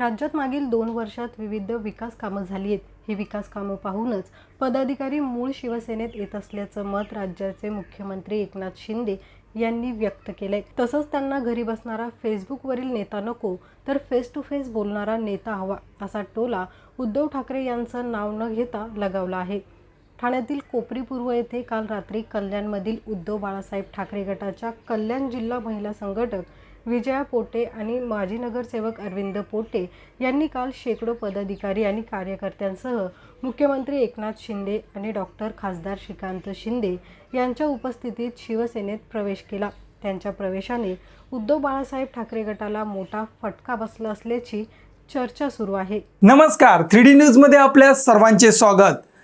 राज्यात मागील दोन वर्षात विविध विकास कामं झाली आहेत ही विकास कामं पाहूनच पदाधिकारी मूळ शिवसेनेत येत असल्याचं मत राज्याचे मुख्यमंत्री एकनाथ शिंदे यांनी व्यक्त केलंय. तसंच त्यांना घरी बसणारा फेसबुकवरील नेता नको तर फेस टू फेस बोलणारा नेता हवा असा टोला उद्धव ठाकरे यांचं नाव न घेता लगावला आहे. ठाण्यातील कोपरी पूर्व येथे काल रात्री कल्याणमधील उद्धव बाळासाहेब ठाकरे गटाच्या कल्याण जिल्हा महिला संघटक विजया पोटे आणि माजी नगरसेवक अरविंद पोटे यांनी काल शेकडो पदाधिकारी आणि कार्यकर्त्यांसह मुख्यमंत्री एकनाथ शिंदे आणि डॉक्टर खासदार श्रीकांत शिंदे यांच्या उपस्थितीत शिवसेनेत प्रवेश केला. त्यांच्या प्रवेशाने उद्धव बाळासाहेब ठाकरे गटाला मोठा फटका बसला असल्याची चर्चा सुरू आहे. नमस्कार. थ्री डी न्यूजमध्ये आपल्या सर्वांचे स्वागत.